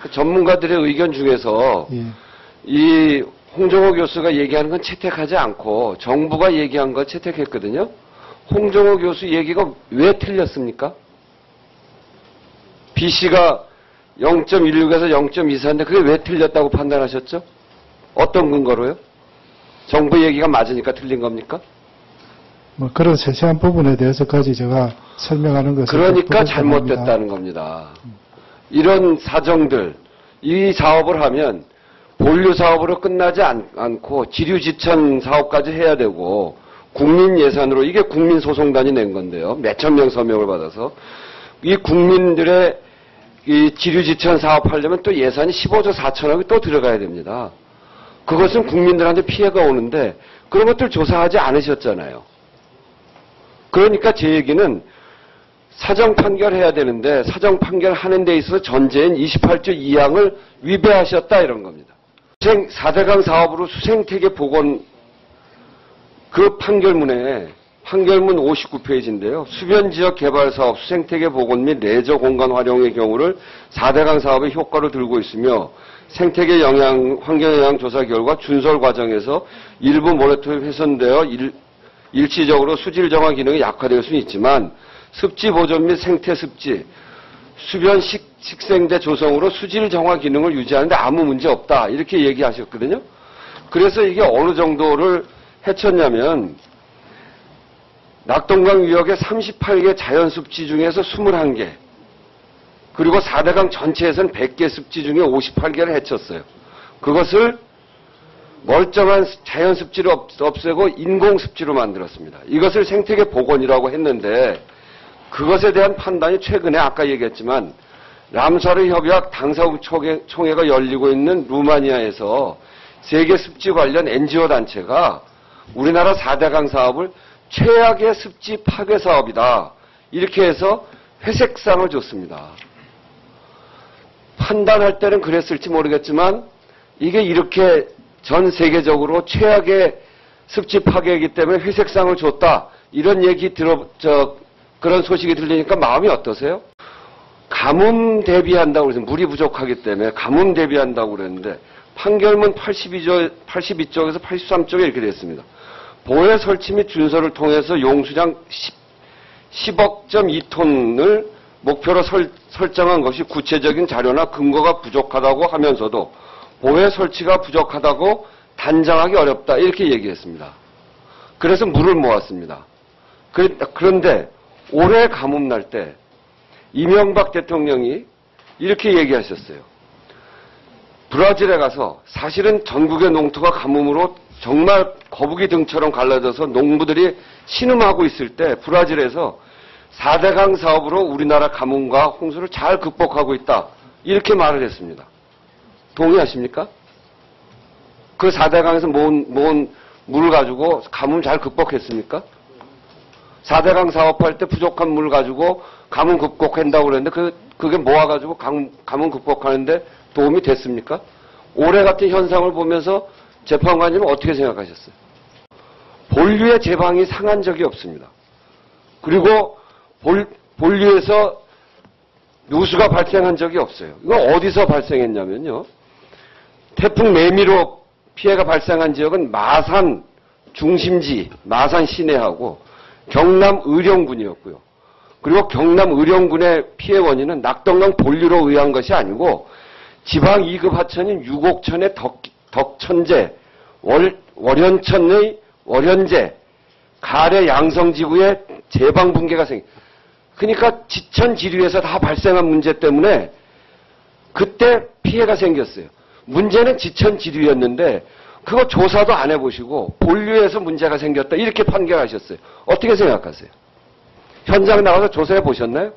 그 전문가들의 의견 중에서 예. 이 홍정호 교수가 얘기하는 건 채택하지 않고 정부가 얘기한 걸 채택했거든요. 홍정호 교수 얘기가 왜 틀렸습니까? B씨가 0.16에서 0.24인데 그게 왜 틀렸다고 판단하셨죠? 어떤 근거로요? 정부 얘기가 맞으니까 틀린 겁니까? 뭐 그런 세세한 부분에 대해서까지 제가 설명하는 것은 그러니까. 잘못됐다는 겁니다. 이런 사정들, 이 사업을 하면 본류 사업으로 끝나지 않, 고 지류지천 사업까지 해야 되고 국민 예산으로 이게 국민 소송단이 낸 건데요. 몇천 명 서명을 받아서 이 국민들의 이 지류지천 사업하려면 또 예산이 15조 4천억이 또 들어가야 됩니다. 그것은 국민들한테 피해가 오는데 그런 것들 조사하지 않으셨잖아요. 그러니까 제 얘기는 사정 판결해야 되는데 사정 판결하는 데 있어서 전제인 28조 2항을 위배하셨다 이런 겁니다. 수생, 4대강 사업으로 수생태계 복원 그 판결문에 판결문 59페이지인데요. 수변 지역 개발 사업, 수생태계 복원 및 레저 공간 활용의 경우를 4대강 사업의 효과로 들고 있으며 생태계 영향, 환경 영향 조사 결과 준설 과정에서 일부 모래톱이 훼손되어 일, 일시적으로 수질 정화 기능이 약화될 수는 있지만 습지 보존 및 생태 습지, 수변 식, 식생대 조성으로 수질 정화 기능을 유지하는데 아무 문제 없다. 이렇게 얘기하셨거든요. 그래서 이게 어느 정도를 해쳤냐면 낙동강 유역의 38개 자연 습지 중에서 21개 그리고 4대강 전체에서는 100개 습지 중에 58개를 해쳤어요. 그것을 멀쩡한 자연 습지를 없애고 인공 습지로 만들었습니다. 이것을 생태계 복원이라고 했는데 그것에 대한 판단이 최근에 아까 얘기했지만 람사르 협약 당사국 총회가 열리고 있는 루마니아에서 세계 습지 관련 NGO 단체가 우리나라 4대강 사업을 최악의 습지 파괴 사업이다. 이렇게 해서 회색상을 줬습니다. 판단할 때는 그랬을지 모르겠지만 이게 이렇게 전 세계적으로 최악의 습지 파괴이기 때문에 회색상을 줬다. 이런 얘기 들어, 저, 그런 소식이 들리니까 마음이 어떠세요? 가뭄 대비한다고 그래서 물이 부족하기 때문에 가뭄 대비한다고 그랬는데 판결문 82조, 82쪽에서 83쪽에 이렇게 됐습니다. 보혜 설치 및 준설을 통해서 용수량 10, 억 2톤을 목표로 설, 설정한 것이 구체적인 자료나 근거가 부족하다고 하면서도 보혜 설치가 부족하다고 단정하기 어렵다 이렇게 얘기했습니다. 그래서 물을 모았습니다. 그런데 올해 가뭄 날 때 이명박 대통령이 이렇게 얘기하셨어요. 브라질에 가서 사실은 전국의 농토가 가뭄으로 정말 거북이 등처럼 갈라져서 농부들이 신음하고 있을 때 브라질에서 4대강 사업으로 우리나라 가뭄과 홍수를 잘 극복하고 있다. 이렇게 말을 했습니다. 동의하십니까? 그 4대강에서 모은, 모은 물 가지고 가뭄 잘 극복했습니까? 4대강 사업할 때 부족한 물 가지고 가뭄 극복한다고 그랬는데 그, 그게 모아가지고 가뭄, 가뭄 극복하는데 도움이 됐습니까? 올해 같은 현상을 보면서 재판관님은 어떻게 생각하셨어요? 본류의 제방이 상한 적이 없습니다. 그리고 볼, 본류에서 누수가 발생한 적이 없어요. 이거 어디서 발생했냐면요. 태풍 매미로 피해가 발생한 지역은 마산 중심지, 마산 시내하고 경남 의령군이었고요. 그리고 경남 의령군의 피해 원인은 낙동강 본류로 의한 것이 아니고 지방 2급 하천인 유곡천의 덕, 덕천제, 월, 월현천의 월현제, 가래 양성지구의 제방 붕괴가 생. 그러니까 지천 지류에서 다 발생한 문제 때문에 그때 피해가 생겼어요. 문제는 지천 지류였는데 그거 조사도 안 해보시고 본류에서 문제가 생겼다 이렇게 판결하셨어요. 어떻게 생각하세요? 현장 나가서 조사해 보셨나요?